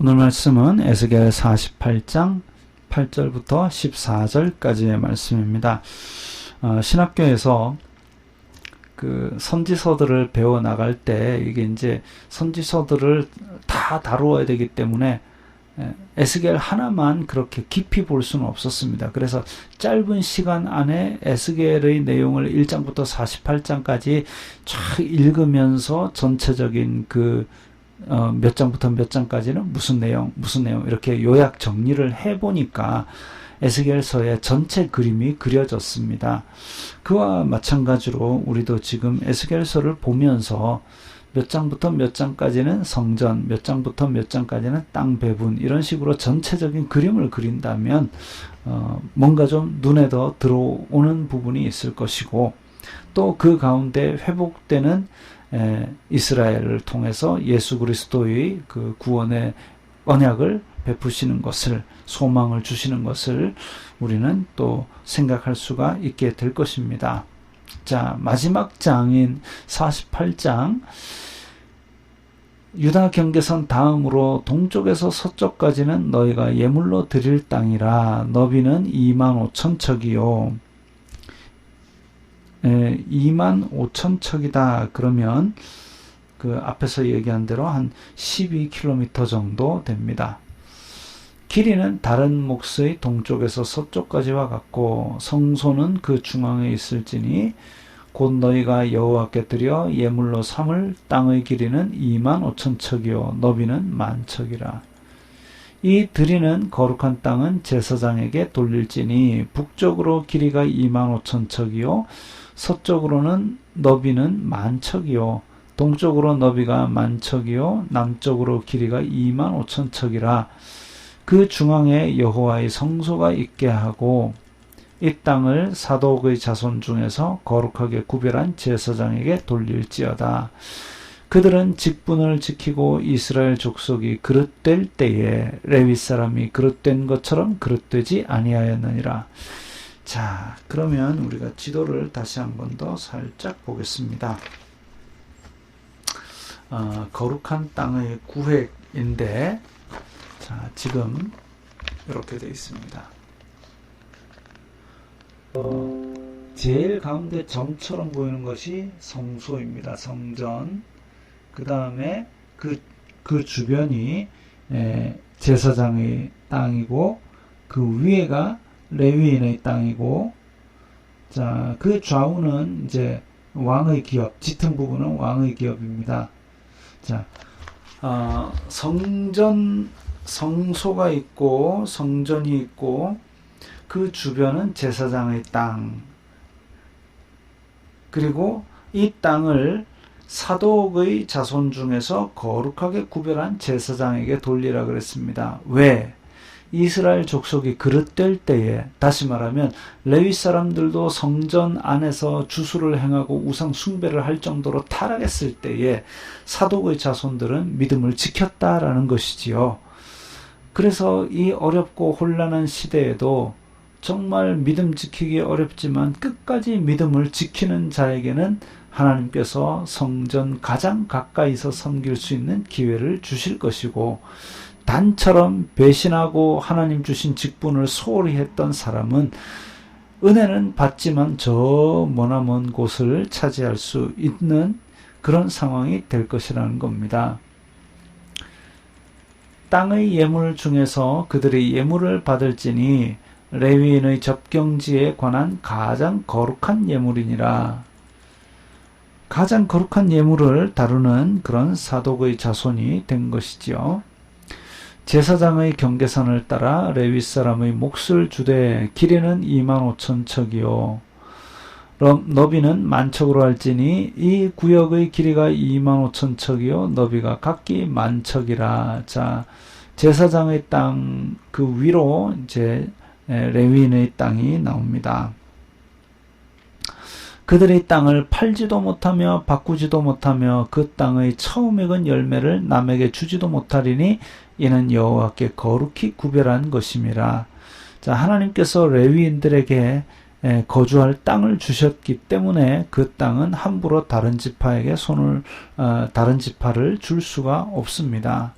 오늘 말씀은 에스겔 48장 8절부터 14절까지의 말씀입니다. 어, 신학교에서 그 선지서들을 배워 나갈 때 이게 이제 선지서들을 다 다루어야 되기 때문에 에, 에스겔 하나만 그렇게 깊이 볼 수는 없었습니다. 그래서 짧은 시간 안에 에스겔의 내용을 1장부터 48장까지 쫙 읽으면서 전체적인 그 어, 몇 장부터 몇 장까지는 무슨 내용, 무슨 내용 이렇게 요약 정리를 해보니까 에스겔서의 전체 그림이 그려졌습니다. 그와 마찬가지로 우리도 지금 에스겔서를 보면서 몇 장부터 몇 장까지는 성전, 몇 장부터 몇 장까지는 땅 배분 이런 식으로 전체적인 그림을 그린다면 어, 뭔가 좀 눈에 더 들어오는 부분이 있을 것이고 또 그 가운데 회복되는 에, 이스라엘을 통해서 예수 그리스도의 그 구원의 언약을 베푸시는 것을 소망을 주시는 것을 우리는 또 생각할 수가 있게 될 것입니다. 자, 마지막 장인 48장. 유다 경계선 다음으로 동쪽에서 서쪽까지는 너희가 예물로 드릴 땅이라. 너비는 2만 5천 척이요 2만 5천 척이다 그러면 그 앞에서 얘기한 대로 한 12km 정도 됩니다. 길이는 다른 몫의 동쪽에서 서쪽까지와 같고 성소는 그 중앙에 있을지니 곧 너희가 여호와께 드려 예물로 삼을 땅의 길이는 2만 5천 척이요 너비는 만 척이라. 이 드리는 거룩한 땅은 제사장에게 돌릴지니 북쪽으로 길이가 2만 5천 척이요 서쪽으로는 너비는 만 척이요 동쪽으로 너비가 만 척이요 남쪽으로 길이가 2만 5천 척이라 그 중앙에 여호와의 성소가 있게 하고 이 땅을 사독의 자손 중에서 거룩하게 구별한 제사장에게 돌릴지어다. 그들은 직분을 지키고 이스라엘 족속이 그릇될 때에 레위 사람이 그릇된 것처럼 그릇되지 아니하였느니라. 자, 그러면 우리가 지도를 다시 한 번 더 살짝 보겠습니다. 어, 거룩한 땅의 구획인데, 자, 지금 이렇게 되어 있습니다. 어, 제일 가운데 점처럼 보이는 것이 성소입니다. 성전. 그 다음에 그, 그 주변이 에, 제사장의 땅이고, 그 위에가 레위인의 땅이고, 자, 그 좌우는 이제 왕의 기업, 짙은 부분은 왕의 기업입니다. 자, 어, 성전, 성소가 있고, 성전이 있고, 그 주변은 제사장의 땅, 그리고 이 땅을 사독의 자손 중에서 거룩하게 구별한 제사장에게 돌리라 그랬습니다. 왜? 이스라엘 족속이 그릇될 때에 다시 말하면 레위 사람들도 성전 안에서 주수를 행하고 우상 숭배를 할 정도로 타락했을 때에 사독의 자손들은 믿음을 지켰다라는 것이지요. 그래서 이 어렵고 혼란한 시대에도 정말 믿음 지키기 어렵지만 끝까지 믿음을 지키는 자에게는 하나님께서 성전 가장 가까이서 섬길 수 있는 기회를 주실 것이고 단처럼 배신하고 하나님 주신 직분을 소홀히 했던 사람은 은혜는 받지만 저 머나먼 곳을 차지할 수 있는 그런 상황이 될 것이라는 겁니다. 땅의 예물 중에서 그들이 예물을 받을지니 레위인의 접경지에 관한 가장 거룩한 예물이니라. 가장 거룩한 예물을 다루는 그런 사독의 자손이 된 것이지요. 제사장의 경계선을 따라 레위 사람의 몫을 주되 길이는 2만 5천 척이요. 너비는 만척으로 할지니 이 구역의 길이가 2만 5천 척이요. 너비가 각기 만척이라. 자, 제사장의 땅 그 위로 이제 레위인의 땅이 나옵니다. 그들의 땅을 팔지도 못하며 바꾸지도 못하며 그 땅의 처음 익은 열매를 남에게 주지도 못하리니 이는 여호와께 거룩히 구별한 것임이라. 자, 하나님께서 레위인들에게 거주할 땅을 주셨기 때문에 그 땅은 함부로 다른 지파에게 손을 어, 다른 지파를 줄 수가 없습니다.